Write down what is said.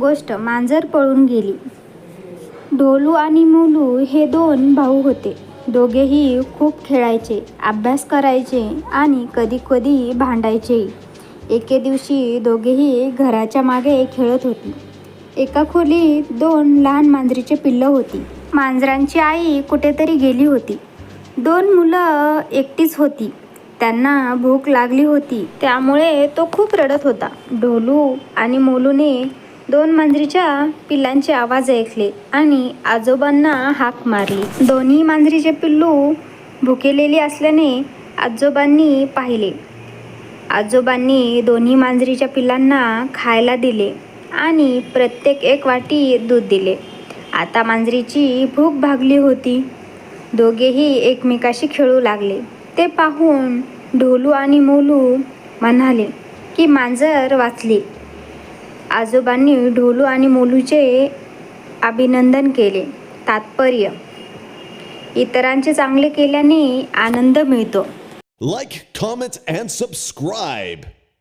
गोष्ट मांजर पळून गेली. ढोलू आणि मोलू हे दोन भाऊ होते. दोघेही खूप खेळायचे अभ्यास करायचे आणि कधी कधी भांडायचेही एके दिवशी दोघेही घराच्या मागे खेळत होती. एका खोलीत दोन लहान मांजरीचे पिल्लं होती. मांजरांची आई कुठेतरी गेली होती. दोन मुलं एकटीच होती. त्यांना भूक लागली होती त्यामुळे तो खूप रडत होता. ढोलू आणि मोलूने दोन मांजरीच्या पिल्लांचे आवाज ऐकले आणि आजोबांना हाक मारली. दोन्ही मांजरीचे पिल्लू भुकेलेली असल्याने आजोबांनी पाहिले. आजोबांनी दोन्ही मांजरीच्या पिल्लांना खायला दिले आणि प्रत्येक एक वाटी दूध दिले. आता मांजरीची भूक भागली होती. दोघेही एकमेकाशी खेळू लागले. ते पाहून ढोलू आणि मोलू म्हणाले की मांजर वाचली. आजोबांनी ढोलू आणि मोलूचे अभिनंदन केले. तात्पर्य इतरांचे चांगले केल्याने आनंद मिळतो. Like comment, and subscribe